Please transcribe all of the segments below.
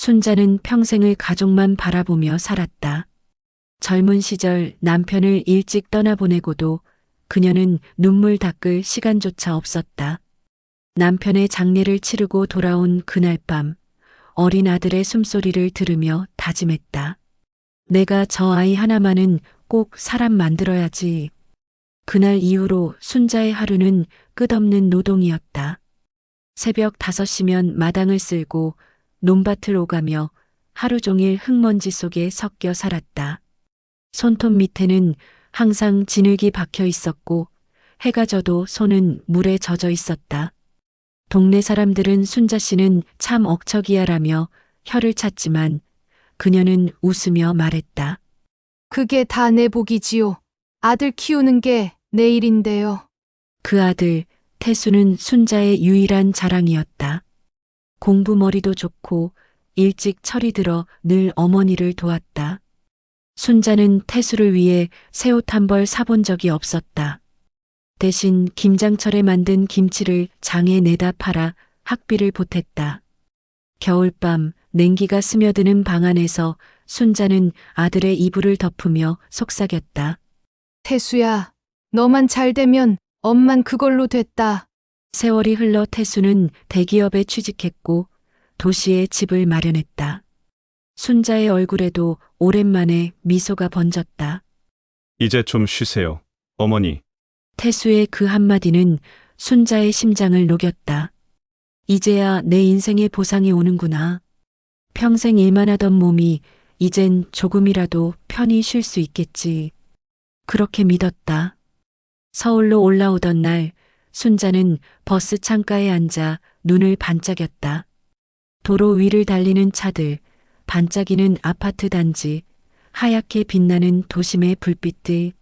순자는 평생을 가족만 바라보며 살았다. 젊은 시절 남편을 일찍 떠나보내고도 그녀는 눈물 닦을 시간조차 없었다. 남편의 장례를 치르고 돌아온 그날 밤 어린 아들의 숨소리를 들으며 다짐했다. 내가 저 아이 하나만은 꼭 사람 만들어야지. 그날 이후로 순자의 하루는 끝없는 노동이었다. 새벽 5시면 마당을 쓸고 논밭을 오가며 하루 종일 흙먼지 속에 섞여 살았다. 손톱 밑에는 항상 진흙이 박혀 있었고 해가 져도 손은 물에 젖어 있었다. 동네 사람들은 순자 씨는 참 억척이야라며 혀를 찼지만 그녀는 웃으며 말했다. 그게 다 내 복이지요. 아들 키우는 게 내 일인데요. 그 아들 태수는 순자의 유일한 자랑이었다. 공부 머리도 좋고 일찍 철이 들어 늘 어머니를 도왔다. 순자는 태수를 위해 새 옷 한 벌 사본 적이 없었다. 대신 김장철에 만든 김치를 장에 내다 팔아 학비를 보탰다. 겨울밤 냉기가 스며드는 방 안에서 순자는 아들의 이불을 덮으며 속삭였다. 태수야, 너만 잘 되면 엄만 그걸로 됐다. 세월이 흘러 태수는 대기업에 취직했고 도시에 집을 마련했다. 순자의 얼굴에도 오랜만에 미소가 번졌다. 이제 좀 쉬세요. 어머니, 태수의 그 한마디는 순자의 심장을 녹였다. 이제야 내 인생의 보상이 오는구나. 평생 일만 하던 몸이 이젠 조금이라도 편히 쉴 수 있겠지. 그렇게 믿었다. 서울로 올라오던 날, 순자는 버스 창가에 앉아 눈을 반짝였다. 도로 위를 달리는 차들, 반짝이는 아파트 단지, 하얗게 빛나는 도심의 불빛들.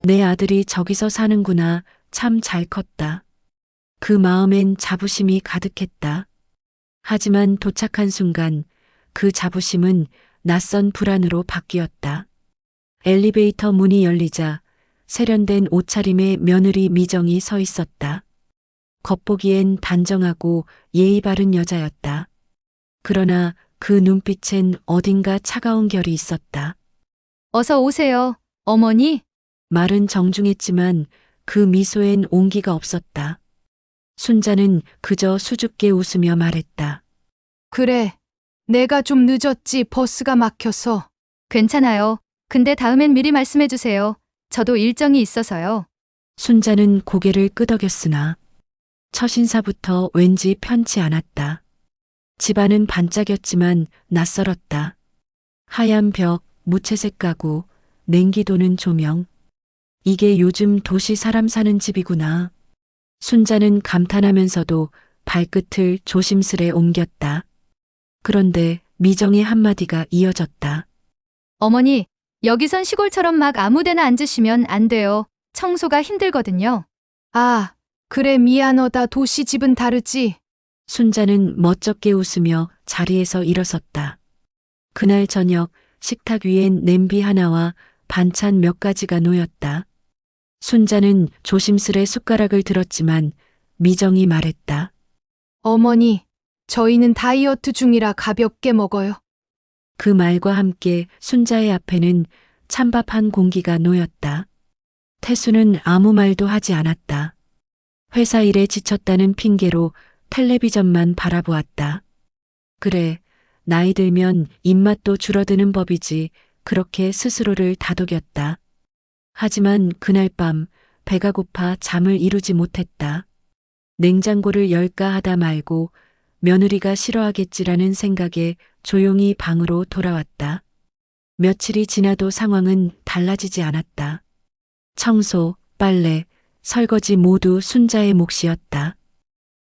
내 아들이 저기서 사는구나. 참 잘 컸다. 그 마음엔 자부심이 가득했다. 하지만 도착한 순간 그 자부심은 낯선 불안으로 바뀌었다. 엘리베이터 문이 열리자 세련된 옷차림의 며느리 미정이 서 있었다. 겉보기엔 단정하고 예의 바른 여자였다. 그러나 그 눈빛엔 어딘가 차가운 결이 있었다. 어서 오세요, 어머니. 말은 정중했지만 그 미소엔 온기가 없었다. 순자는 그저 수줍게 웃으며 말했다. 그래. 내가 좀 늦었지 버스가 막혀서. 괜찮아요. 근데 다음엔 미리 말씀해 주세요. 저도 일정이 있어서요. 순자는 고개를 끄덕였으나 첫 인사부터 왠지 편치 않았다. 집안은 반짝였지만 낯설었다. 하얀 벽, 무채색 가구, 냉기 도는 조명. 이게 요즘 도시 사람 사는 집이구나. 순자는 감탄하면서도 발끝을 조심스레 옮겼다. 그런데 미정의 한마디가 이어졌다. 어머니, 여기선 시골처럼 막 아무데나 앉으시면 안 돼요. 청소가 힘들거든요. 아, 그래 미안하다 도시 집은 다르지. 순자는 멋쩍게 웃으며 자리에서 일어섰다. 그날 저녁 식탁 위엔 냄비 하나와 반찬 몇 가지가 놓였다. 순자는 조심스레 숟가락을 들었지만 미정이 말했다. 어머니, 저희는 다이어트 중이라 가볍게 먹어요. 그 말과 함께 순자의 앞에는 찬밥 한 공기가 놓였다. 태수는 아무 말도 하지 않았다. 회사 일에 지쳤다는 핑계로 텔레비전만 바라보았다. 그래, 나이 들면 입맛도 줄어드는 법이지 그렇게 스스로를 다독였다. 하지만 그날 밤 배가 고파 잠을 이루지 못했다. 냉장고를 열까 하다 말고 며느리가 싫어하겠지라는 생각에 조용히 방으로 돌아왔다. 며칠이 지나도 상황은 달라지지 않았다. 청소, 빨래, 설거지 모두 순자의 몫이었다.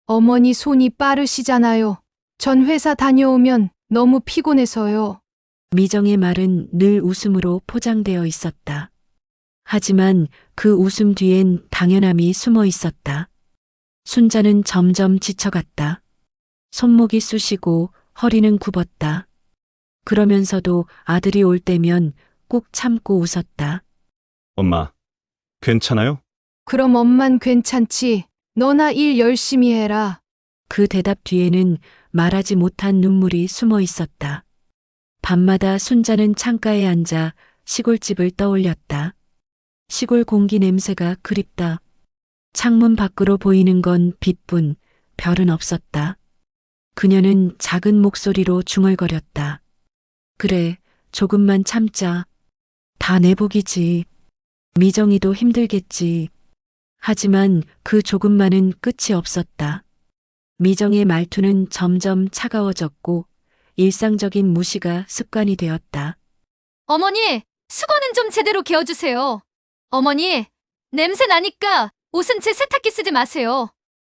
어머니 손이 빠르시잖아요. 전 회사 다녀오면 너무 피곤해서요. 미정의 말은 늘 웃음으로 포장되어 있었다. 하지만 그 웃음 뒤엔 당연함이 숨어 있었다. 순자는 점점 지쳐갔다. 손목이 쑤시고 허리는 굽었다. 그러면서도 아들이 올 때면 꼭 참고 웃었다. 엄마, 괜찮아요? 그럼 엄만 괜찮지. 너나 일 열심히 해라. 그 대답 뒤에는 말하지 못한 눈물이 숨어 있었다. 밤마다 순자는 창가에 앉아 시골집을 떠올렸다. 시골 공기 냄새가 그립다. 창문 밖으로 보이는 건 빛뿐 별은 없었다. 그녀는 작은 목소리로 중얼거렸다. 그래, 조금만 참자. 다 내 복이지. 미정이도 힘들겠지. 하지만 그 조금만은 끝이 없었다. 미정의 말투는 점점 차가워졌고 일상적인 무시가 습관이 되었다. 어머니, 수건은 좀 제대로 개어주세요. 어머니, 냄새 나니까 옷은 제 세탁기 쓰지 마세요.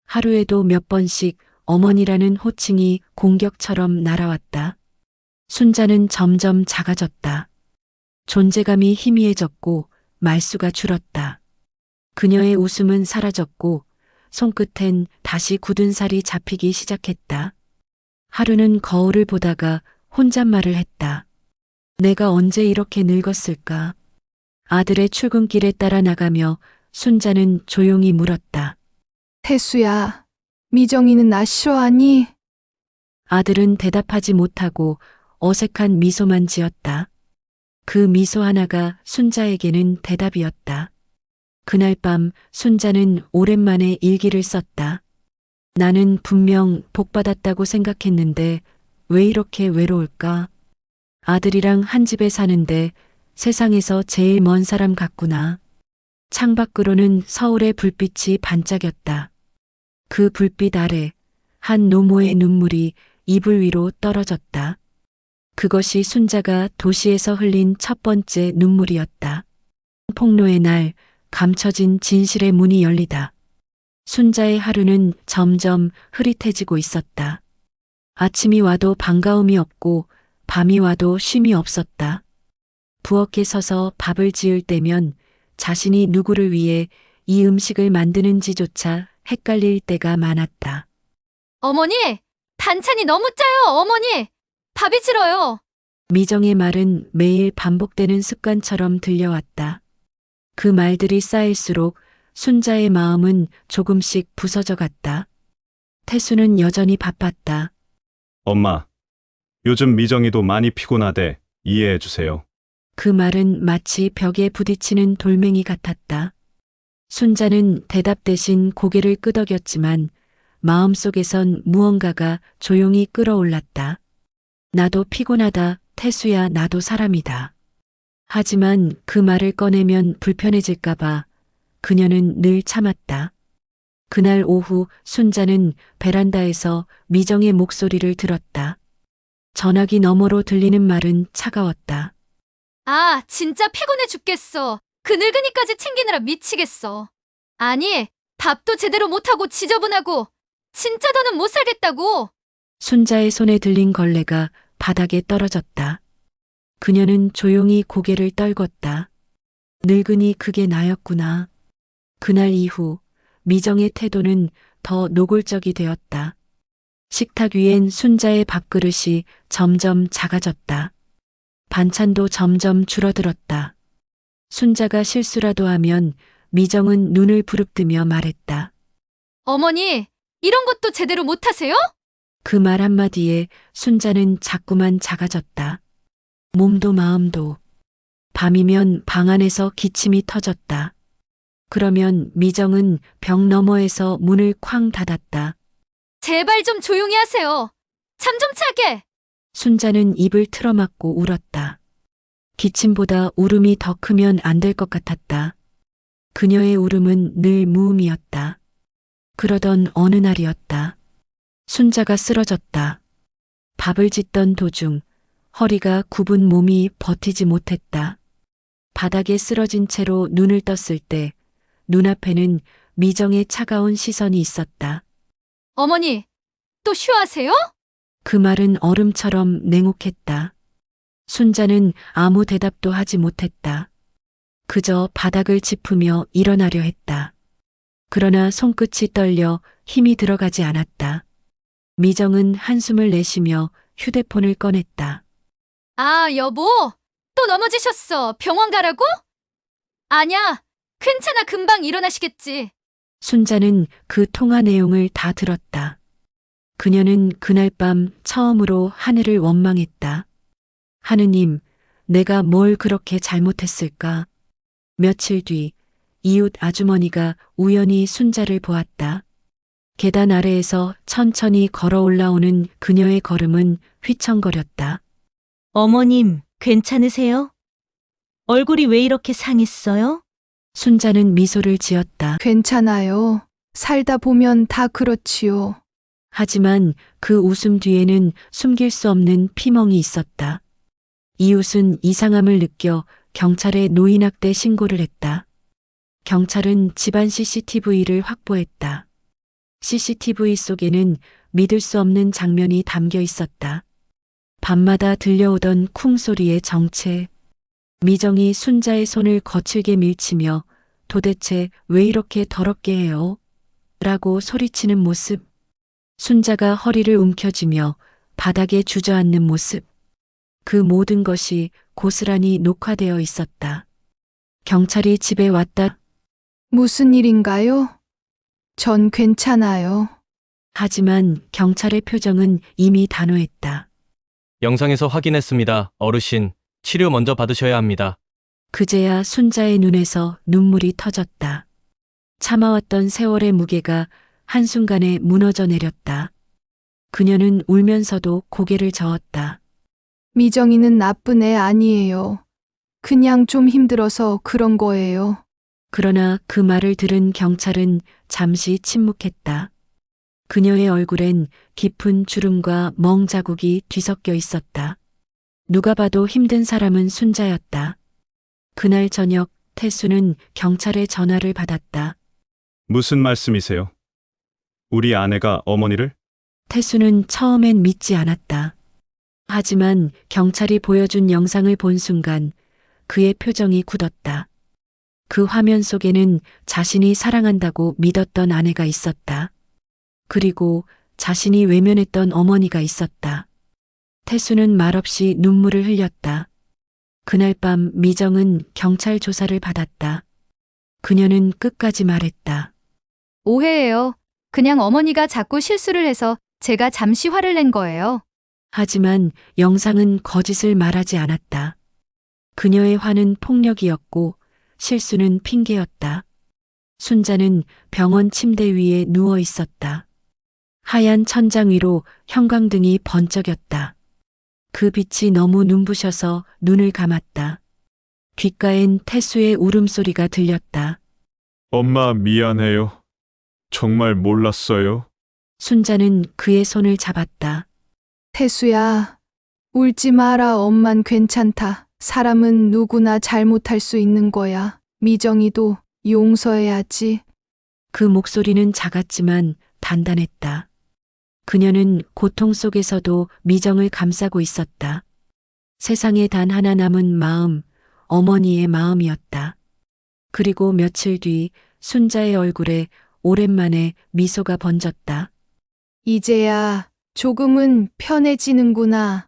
하루에도 몇 번씩 어머니라는 호칭이 공격처럼 날아왔다. 순자는 점점 작아졌다. 존재감이 희미해졌고 말수가 줄었다. 그녀의 웃음은 사라졌고 손끝엔 다시 굳은 살이 잡히기 시작했다. 하루는 거울을 보다가 혼잣말을 했다. 내가 언제 이렇게 늙었을까? 아들의 출근길에 따라 나가며 순자는 조용히 물었다. 태수야, 미정이는 나 싫어하니? 아들은 대답하지 못하고 어색한 미소만 지었다. 그 미소 하나가 순자에게는 대답이었다. 그날 밤 순자는 오랜만에 일기를 썼다. 나는 분명 복받았다고 생각했는데 왜 이렇게 외로울까? 아들이랑 한 집에 사는데 세상에서 제일 먼 사람 같구나. 창밖으로는 서울의 불빛이 반짝였다. 그 불빛 아래 한 노모의 눈물이 이불 위로 떨어졌다. 그것이 순자가 도시에서 흘린 첫 번째 눈물이었다. 폭로의 날 감춰진 진실의 문이 열리다. 순자의 하루는 점점 흐릿해지고 있었다. 아침이 와도 반가움이 없고 밤이 와도 쉼이 없었다. 부엌에 서서 밥을 지을 때면 자신이 누구를 위해 이 음식을 만드는지조차 헷갈릴 때가 많았다. 어머니, 반찬이 너무 짜요, 어머니. 밥이 싫어요. 미정의 말은 매일 반복되는 습관처럼 들려왔다. 그 말들이 쌓일수록 순자의 마음은 조금씩 부서져 갔다. 태수는 여전히 바빴다. 엄마, 요즘 미정이도 많이 피곤하대. 이해해 주세요. 그 말은 마치 벽에 부딪히는 돌멩이 같았다. 순자는 대답 대신 고개를 끄덕였지만 마음속에선 무언가가 조용히 끓어올랐다. 나도 피곤하다, 태수야, 나도 사람이다. 하지만 그 말을 꺼내면 불편해질까봐 그녀는 늘 참았다. 그날 오후 순자는 베란다에서 미정의 목소리를 들었다. 전화기 너머로 들리는 말은 차가웠다. 아, 진짜 피곤해 죽겠어. 그 늙은이까지 챙기느라 미치겠어. 아니, 밥도 제대로 못하고 지저분하고 진짜 더는 못 살겠다고. 순자의 손에 들린 걸레가 바닥에 떨어졌다. 그녀는 조용히 고개를 떨궜다. 늙은이 그게 나였구나. 그날 이후 미정의 태도는 더 노골적이 되었다. 식탁 위엔 순자의 밥그릇이 점점 작아졌다. 반찬도 점점 줄어들었다. 순자가 실수라도 하면 미정은 눈을 부릅뜨며 말했다. 어머니, 이런 것도 제대로 못하세요? 그 말 한마디에 순자는 자꾸만 작아졌다. 몸도 마음도. 밤이면 방 안에서 기침이 터졌다. 그러면 미정은 벽 너머에서 문을 쾅 닫았다. 제발 좀 조용히 하세요. 잠 좀 차게. 순자는 입을 틀어막고 울었다. 기침보다 울음이 더 크면 안 될 것 같았다. 그녀의 울음은 늘 무음이었다. 그러던 어느 날이었다. 순자가 쓰러졌다. 밥을 짓던 도중 허리가 굽은 몸이 버티지 못했다. 바닥에 쓰러진 채로 눈을 떴을 때 눈앞에는 미정의 차가운 시선이 있었다. 어머니, 또 쉬어하세요? 그 말은 얼음처럼 냉혹했다. 순자는 아무 대답도 하지 못했다. 그저 바닥을 짚으며 일어나려 했다. 그러나 손끝이 떨려 힘이 들어가지 않았다. 미정은 한숨을 내쉬며 휴대폰을 꺼냈다. 아, 여보. 또 넘어지셨어. 병원 가라고? 아냐. 괜찮아. 금방 일어나시겠지. 순자는 그 통화 내용을 다 들었다. 그녀는 그날 밤 처음으로 하늘을 원망했다. 하느님, 내가 뭘 그렇게 잘못했을까? 며칠 뒤 이웃 아주머니가 우연히 순자를 보았다. 계단 아래에서 천천히 걸어 올라오는 그녀의 걸음은 휘청거렸다. 어머님, 괜찮으세요? 얼굴이 왜 이렇게 상했어요? 순자는 미소를 지었다. 괜찮아요. 살다 보면 다 그렇지요. 하지만 그 웃음 뒤에는 숨길 수 없는 피멍이 있었다. 이웃은 이상함을 느껴 경찰에 노인학대 신고를 했다. 경찰은 집안 CCTV를 확보했다. CCTV 속에는 믿을 수 없는 장면이 담겨 있었다. 밤마다 들려오던 쿵 소리의 정체. 미정이 순자의 손을 거칠게 밀치며 도대체 왜 이렇게 더럽게 해요? 라고 소리치는 모습. 순자가 허리를 움켜쥐며 바닥에 주저앉는 모습. 그 모든 것이 고스란히 녹화되어 있었다. 경찰이 집에 왔다. 무슨 일인가요? 전 괜찮아요. 하지만 경찰의 표정은 이미 단호했다. 영상에서 확인했습니다. 어르신, 치료 먼저 받으셔야 합니다. 그제야 순자의 눈에서 눈물이 터졌다. 참아왔던 세월의 무게가 한순간에 무너져 내렸다. 그녀는 울면서도 고개를 저었다. 미정이는 나쁜 애 아니에요. 그냥 좀 힘들어서 그런 거예요. 그러나 그 말을 들은 경찰은 잠시 침묵했다. 그녀의 얼굴엔 깊은 주름과 멍 자국이 뒤섞여 있었다. 누가 봐도 힘든 사람은 순자였다. 그날 저녁 태수는 경찰의 전화를 받았다. 무슨 말씀이세요? 우리 아내가 어머니를? 태수는 처음엔 믿지 않았다. 하지만 경찰이 보여준 영상을 본 순간 그의 표정이 굳었다. 그 화면 속에는 자신이 사랑한다고 믿었던 아내가 있었다. 그리고 자신이 외면했던 어머니가 있었다. 태수는 말없이 눈물을 흘렸다. 그날 밤 미정은 경찰 조사를 받았다. 그녀는 끝까지 말했다. 오해예요. 그냥 어머니가 자꾸 실수를 해서 제가 잠시 화를 낸 거예요. 하지만 영상은 거짓을 말하지 않았다. 그녀의 화는 폭력이었고 실수는 핑계였다. 순자는 병원 침대 위에 누워 있었다. 하얀 천장 위로 형광등이 번쩍였다. 그 빛이 너무 눈부셔서 눈을 감았다. 귓가엔 태수의 울음소리가 들렸다. 엄마 미안해요. 정말 몰랐어요. 순자는 그의 손을 잡았다. 태수야, 울지 마라. 엄만 괜찮다. 사람은 누구나 잘못할 수 있는 거야. 미정이도 용서해야지. 그 목소리는 작았지만 단단했다. 그녀는 고통 속에서도 미정을 감싸고 있었다. 세상에 단 하나 남은 마음, 어머니의 마음이었다. 그리고 며칠 뒤 순자의 얼굴에 오랜만에 미소가 번졌다. 이제야 조금은 편해지는구나.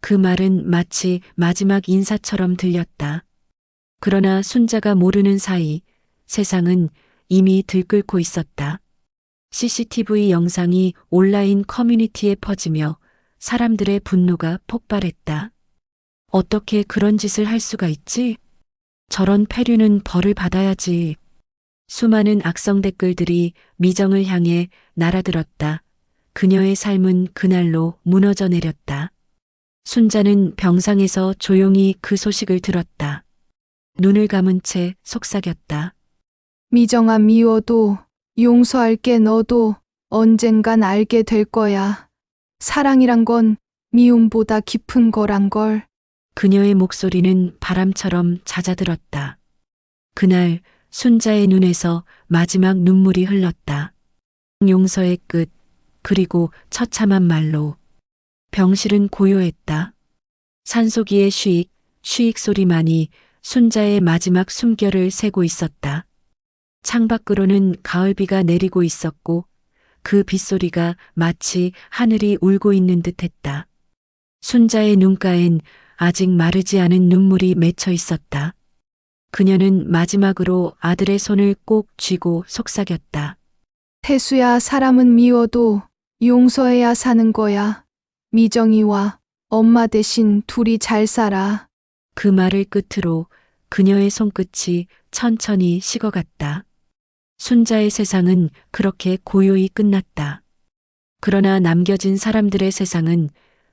그 말은 마치 마지막 인사처럼 들렸다. 그러나 순자가 모르는 사이 세상은 이미 들끓고 있었다. CCTV 영상이 온라인 커뮤니티에 퍼지며 사람들의 분노가 폭발했다. 어떻게 그런 짓을 할 수가 있지? 저런 패류는 벌을 받아야지. 수많은 악성 댓글들이 미정을 향해 날아들었다. 그녀의 삶은 그날로 무너져 내렸다. 순자는 병상에서 조용히 그 소식을 들었다. 눈을 감은 채 속삭였다. 미정아 미워도 용서할게 너도 언젠간 알게 될 거야. 사랑이란 건 미움보다 깊은 거란 걸. 그녀의 목소리는 바람처럼 잦아들었다. 그날 순자의 눈에서 마지막 눈물이 흘렀다. 용서의 끝, 그리고 처참한 말로. 병실은 고요했다. 산소기의 쉬익, 쉬익 소리만이 순자의 마지막 숨결을 세고 있었다. 창밖으로는 가을비가 내리고 있었고 그 빗소리가 마치 하늘이 울고 있는 듯 했다. 순자의 눈가엔 아직 마르지 않은 눈물이 맺혀 있었다. 그녀는 마지막으로 아들의 손을 꼭 쥐고 속삭였다. 태수야 사람은 미워도 용서해야 사는 거야. 미정이와 엄마 대신 둘이 잘 살아. 그 말을 끝으로 그녀의 손끝이 천천히 식어갔다. 순자의 세상은 그렇게 고요히 끝났다. 그러나 남겨진 사람들의 세상은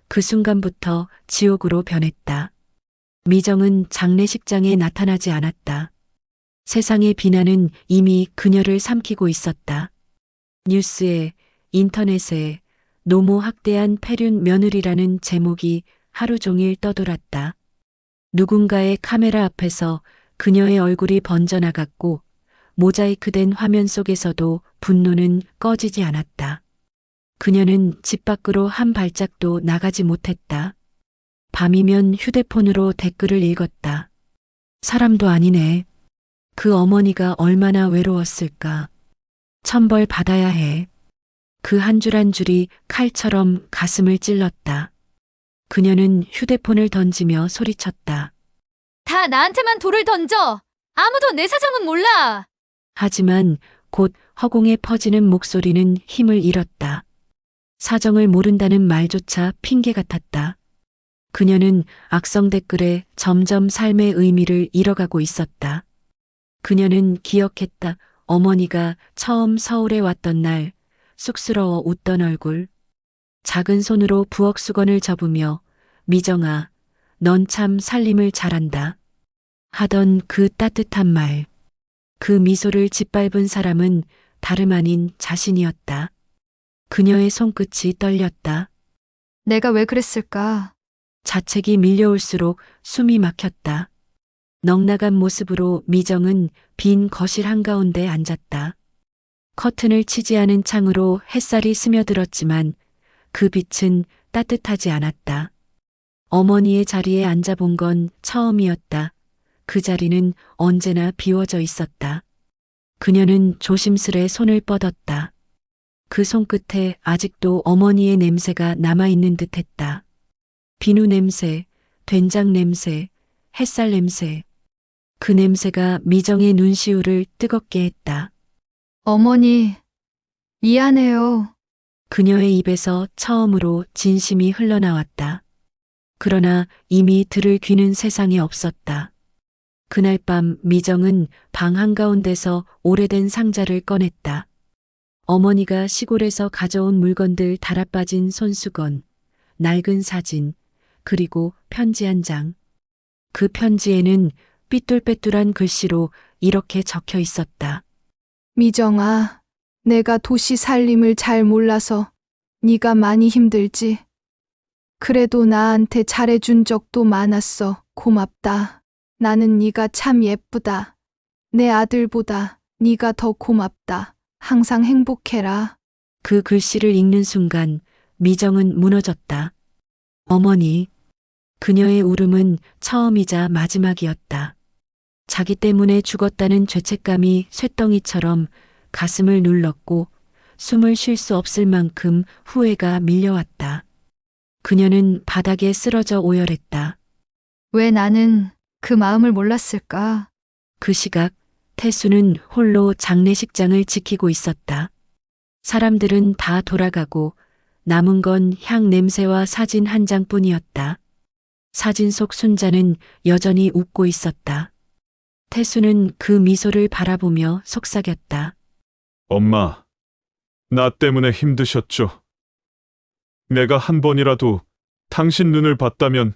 그 순간부터 지옥으로 변했다. 미정은 장례식장에 나타나지 않았다. 세상의 비난은 이미 그녀를 삼키고 있었다. 뉴스에, 인터넷에 노모 학대한 폐륜 며느리라는 제목이 하루 종일 떠돌았다. 누군가의 카메라 앞에서 그녀의 얼굴이 번져나갔고 모자이크된 화면 속에서도 분노는 꺼지지 않았다. 그녀는 집 밖으로 한 발짝도 나가지 못했다. 밤이면 휴대폰으로 댓글을 읽었다. 사람도 아니네. 그 어머니가 얼마나 외로웠을까. 천벌 받아야 해. 그 한 줄 한 줄이 칼처럼 가슴을 찔렀다. 그녀는 휴대폰을 던지며 소리쳤다. 다 나한테만 돌을 던져. 아무도 내 사정은 몰라. 하지만 곧 허공에 퍼지는 목소리는 힘을 잃었다. 사정을 모른다는 말조차 핑계 같았다. 그녀는 악성 댓글에 점점 삶의 의미를 잃어가고 있었다. 그녀는 기억했다. 어머니가 처음 서울에 왔던 날 쑥스러워 웃던 얼굴. 작은 손으로 부엌 수건을 접으며 미정아, 넌 참 살림을 잘한다. 하던 그 따뜻한 말. 그 미소를 짓밟은 사람은 다름 아닌 자신이었다. 그녀의 손끝이 떨렸다. 내가 왜 그랬을까? 자책이 밀려올수록 숨이 막혔다. 넉나간 모습으로 미정은 빈 거실 한가운데 앉았다. 커튼을 치지 않은 창으로 햇살이 스며들었지만 그 빛은 따뜻하지 않았다. 어머니의 자리에 앉아본 건 처음이었다. 그 자리는 언제나 비워져 있었다. 그녀는 조심스레 손을 뻗었다. 그 손끝에 아직도 어머니의 냄새가 남아있는 듯 했다. 비누 냄새, 된장 냄새, 햇살 냄새. 그 냄새가 미정의 눈시울을 뜨겁게 했다. 어머니, 미안해요. 그녀의 입에서 처음으로 진심이 흘러나왔다. 그러나 이미 들을 귀는 세상에 없었다. 그날 밤 미정은 방 한가운데서 오래된 상자를 꺼냈다. 어머니가 시골에서 가져온 물건들 달아빠진 손수건, 낡은 사진, 그리고 편지 한 장. 그 편지에는 삐뚤빼뚤한 글씨로 이렇게 적혀 있었다. 미정아, 내가 도시 살림을 잘 몰라서 네가 많이 힘들지. 그래도 나한테 잘해준 적도 많았어. 고맙다. 나는 네가 참 예쁘다. 내 아들보다 네가 더 고맙다. 항상 행복해라. 그 글씨를 읽는 순간 미정은 무너졌다. 어머니. 그녀의 울음은 처음이자 마지막이었다. 자기 때문에 죽었다는 죄책감이 쇳덩이처럼 가슴을 눌렀고 숨을 쉴 수 없을 만큼 후회가 밀려왔다. 그녀는 바닥에 쓰러져 오열했다. 왜 나는 그 마음을 몰랐을까? 그 시각 태수는 홀로 장례식장을 지키고 있었다. 사람들은 다 돌아가고 남은 건 향 냄새와 사진 한 장뿐이었다. 사진 속 순자는 여전히 웃고 있었다. 태수는 그 미소를 바라보며 속삭였다. 엄마, 나 때문에 힘드셨죠? 내가 한 번이라도 당신 눈을 봤다면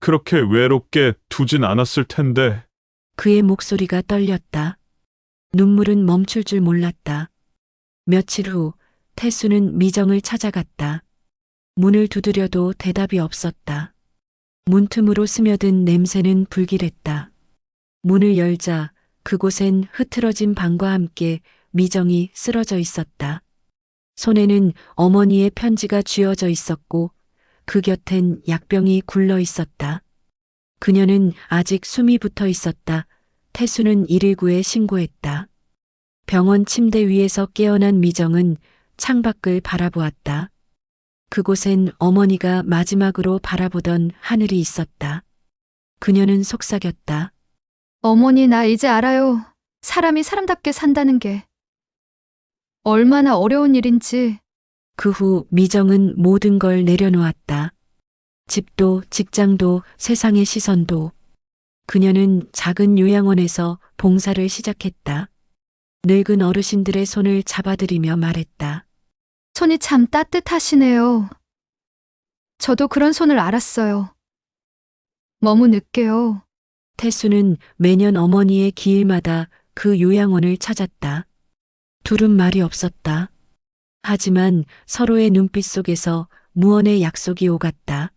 그렇게 외롭게 두진 않았을 텐데. 그의 목소리가 떨렸다. 눈물은 멈출 줄 몰랐다. 며칠 후 태수는 미정을 찾아갔다. 문을 두드려도 대답이 없었다. 문틈으로 스며든 냄새는 불길했다. 문을 열자 그곳엔 흐트러진 방과 함께 미정이 쓰러져 있었다. 손에는 어머니의 편지가 쥐어져 있었고 그 곁엔 약병이 굴러 있었다. 그녀는 아직 숨이 붙어 있었다. 태수는 119에 신고했다. 병원 침대 위에서 깨어난 미정은 창밖을 바라보았다. 그곳엔 어머니가 마지막으로 바라보던 하늘이 있었다. 그녀는 속삭였다. 어머니, 나 이제 알아요. 사람이 사람답게 산다는 게 얼마나 어려운 일인지. 그 후 미정은 모든 걸 내려놓았다. 집도 직장도 세상의 시선도. 그녀는 작은 요양원에서 봉사를 시작했다. 늙은 어르신들의 손을 잡아들이며 말했다. 손이 참 따뜻하시네요. 저도 그런 손을 알았어요. 너무 늦게요. 태수는 매년 어머니의 기일마다 그 요양원을 찾았다. 둘은 말이 없었다. 하지만 서로의 눈빛 속에서 무언의 약속이 오갔다.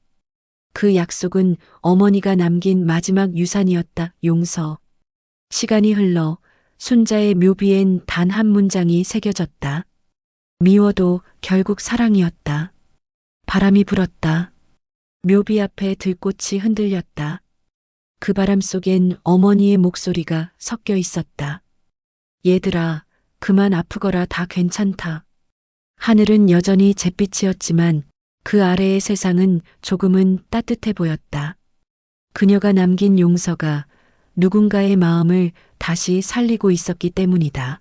그 약속은 어머니가 남긴 마지막 유산이었다. 용서. 시간이 흘러 순자의 묘비엔 단 한 문장이 새겨졌다. 미워도 결국 사랑이었다. 바람이 불었다. 묘비 앞에 들꽃이 흔들렸다. 그 바람 속엔 어머니의 목소리가 섞여 있었다. 얘들아, 그만 아프거라 다 괜찮다. 하늘은 여전히 잿빛이었지만 그 아래의 세상은 조금은 따뜻해 보였다. 그녀가 남긴 용서가 누군가의 마음을 다시 살리고 있었기 때문이다.